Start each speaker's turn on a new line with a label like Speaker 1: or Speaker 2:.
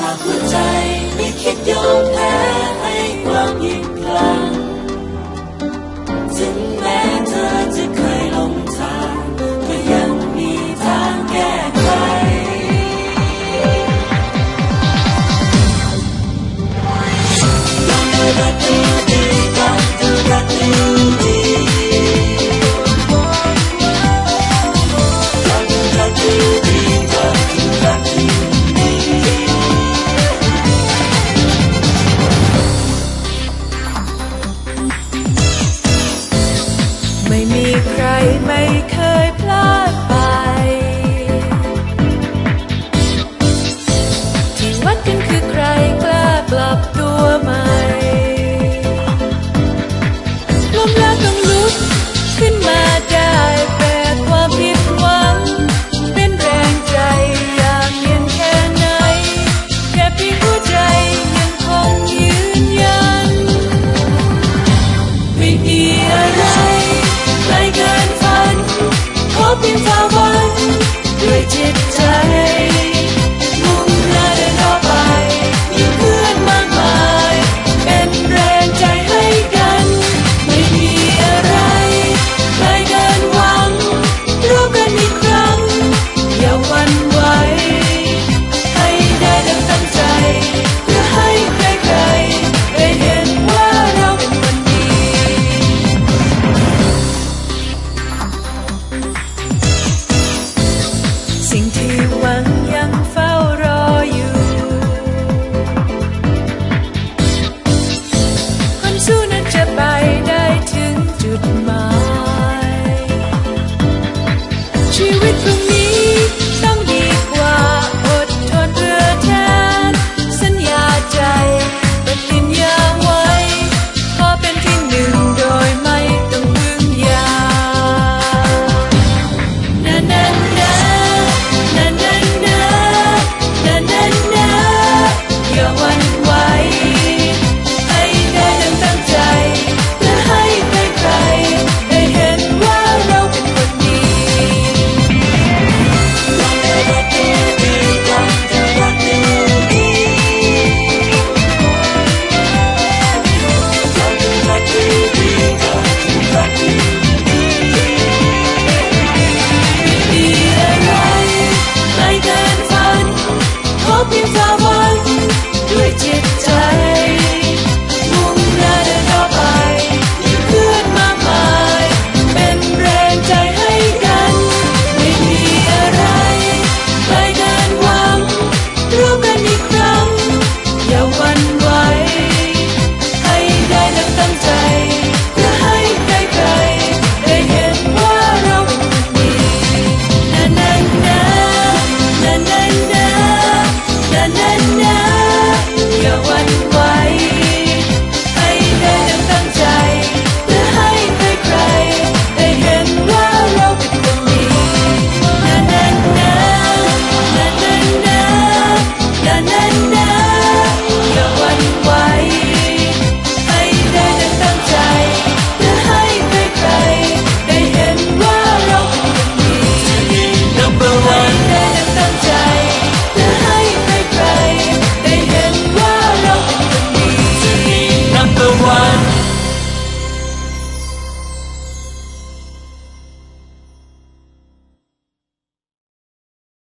Speaker 1: หากหัวใจไม่คิดยอมแพ้ให้ความยิ่งกลางถึงแม้เธอจะเคยหลงทางก็ยังมีทางแก้ไข
Speaker 2: รักเธ